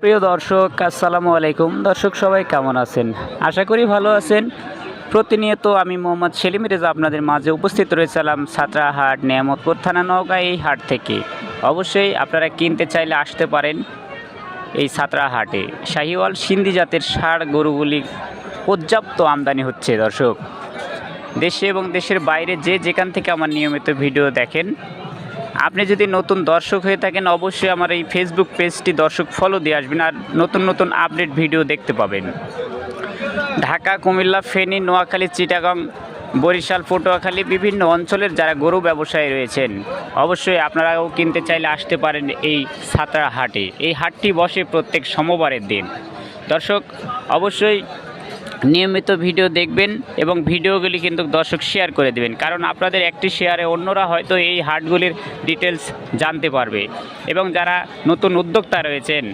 প্রিয় দর্শক, আসসালামু আলাইকুম। দর্শক, সবাই কেমন আছেন? আশা করি ভালো আছেন। প্রতিনিয়ত আমি মোহাম্মদ সেলিম রেজা আপনাদের মাঝে উপস্থিত রয়েছিলাম ছাত্রাহাট নিয়ামতপুর থানা নওগাঁ এই হাট থেকে। অবশ্যই আপনারা কিনতে চাইলে আসতে পারেন এই ছাত্রাহাটে। শাহিওয়াল সিন্ধি জাতের ষাড় গরুগুলি পর্যাপ্ত আমদানি হচ্ছে, দর্শক। দেশে এবং দেশের বাইরে যে যেখান থেকে আমার নিয়মিত ভিডিও দেখেন আপনি যদি নতুন দর্শক হয়ে থাকেন, অবশ্যই আমার এই ফেসবুক পেজটি দর্শক ফলো দিয়ে আসবেন আর নতুন নতুন আপডেট ভিডিও দেখতে পাবেন। ঢাকা, কুমিল্লা, ফেনী, নোয়াখালী, চিটাগং, বরিশাল, পটুয়াখালী বিভিন্ন অঞ্চলের যারা গরু ব্যবসায়ী রয়েছেন, অবশ্যই আপনারাও কিনতে চাইলে আসতে পারেন এই সাতরা হাটে। এই হাটটি বসে প্রত্যেক সোমবারের দিন। দর্শক, অবশ্যই নিয়মিত ভিডিও দেখবেন এবং ভিডিওগুলি কিন্তু দর্শক শেয়ার করে দেবেন। কারণ আপনাদের একটি শেয়ারে অন্যরা হয়তো এই হাটগুলির ডিটেলস জানতে পারবে। এবং যারা নতুন উদ্যোক্তা রয়েছেন